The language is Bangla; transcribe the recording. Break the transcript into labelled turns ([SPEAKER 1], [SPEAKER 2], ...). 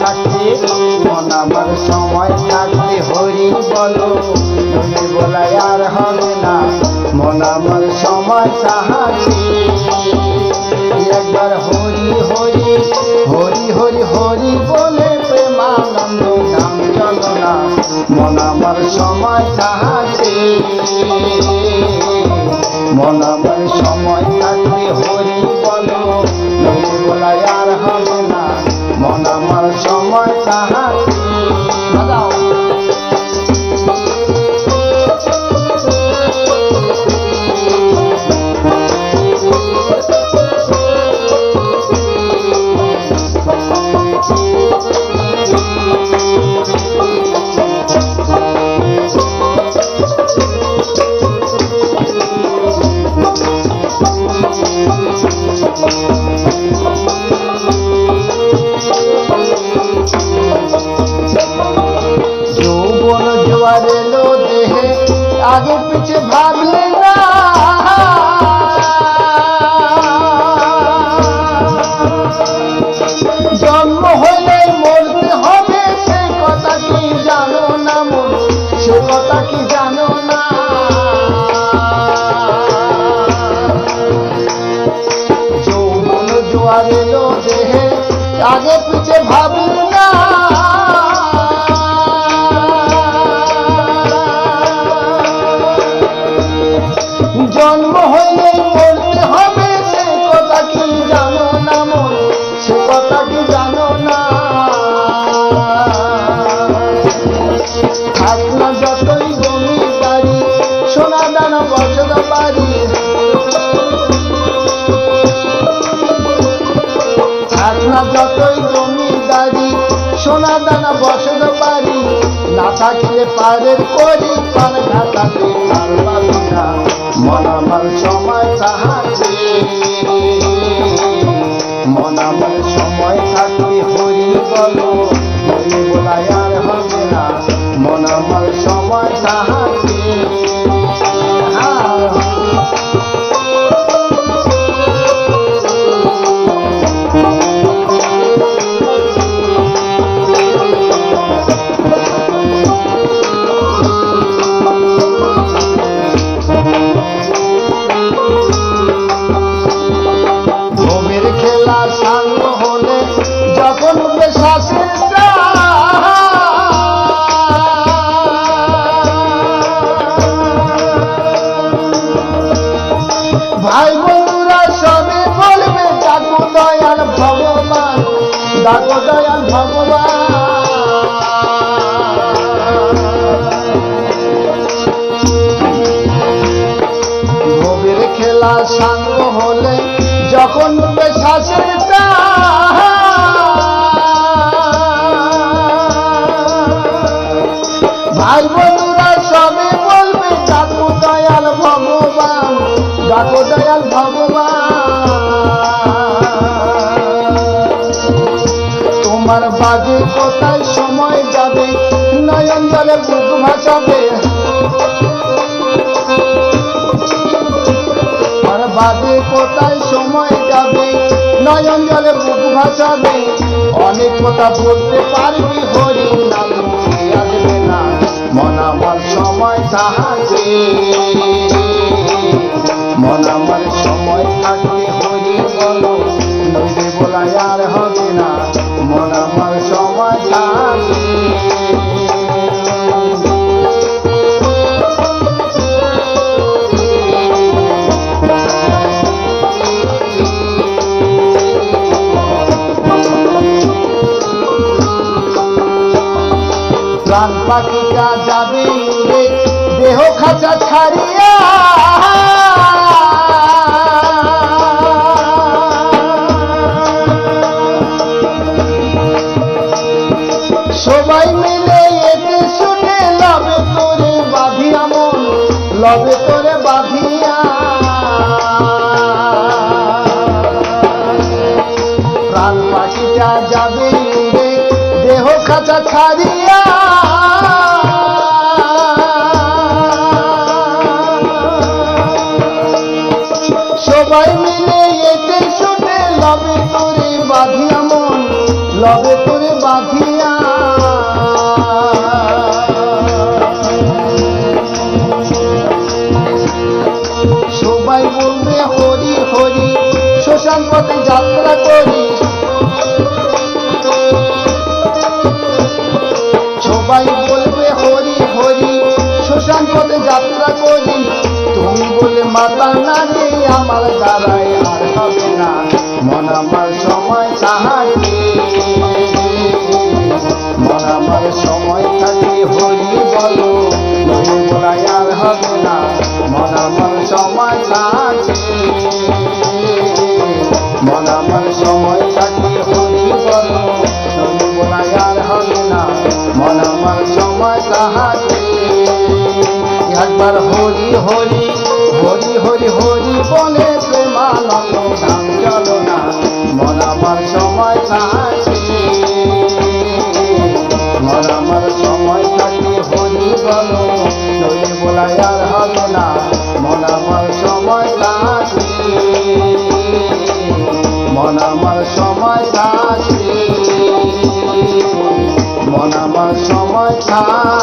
[SPEAKER 1] থাকতে মন আমার সময় থাকতে হরি বলো। হরি বলাই আর হবে না, মন আমার সময় তাহাতে একবার হরি হরি হরি হরি হরি বলে প্রেমানন্দ নাম জানো না। মন আমার সময় জোয়ার এলো দেহে আগে পিছে ভাবলে না। জন্ম হলে মরতে হবে, সে কথা কি জানো না মন? সে কথা কি জানো না? যৌবন জোয়ার এলো দেহে আগে পিছে ভাবলি না। দানা বসত পারি না থাকলে পারে করি পার ঘাটাতে পার না। যখন শ্বাসের ভাই বন্ধুরা সবে বলবে ডাকো দয়াল ভগবান ডাকো দয়াল তোমার বাজে কোথায় সময় যাবে? নয়ন জলে বুক ভাসাবে। আমার বাজে কোথায় সময় যাবে? নয়ন জলে বুক ভাসাবে। অনেক কথা বলতে পারবি হরি নাম আসবে প্রাণ পাখিটা যাবে উড়ে দেহ খাঁচা ছাড়িয়া। সবাই মিলে এতে শুনে লবে তোরে বাঁধিয়া মন, লবে তোরে বাঁধিয়া। প্রাণ পাখিটা যাবে উড়ে দেহ খাঁচা ছাড়িয়া সবাই মিলে এতে শুনে লবে তোরে বাঁধিয়া মন। লবে মাতা নারী আমার দ্বারাই আর হবে না। মন আমার সময় চাহাই মন আমার সময় থাকে। মন আমার সময় থাকে।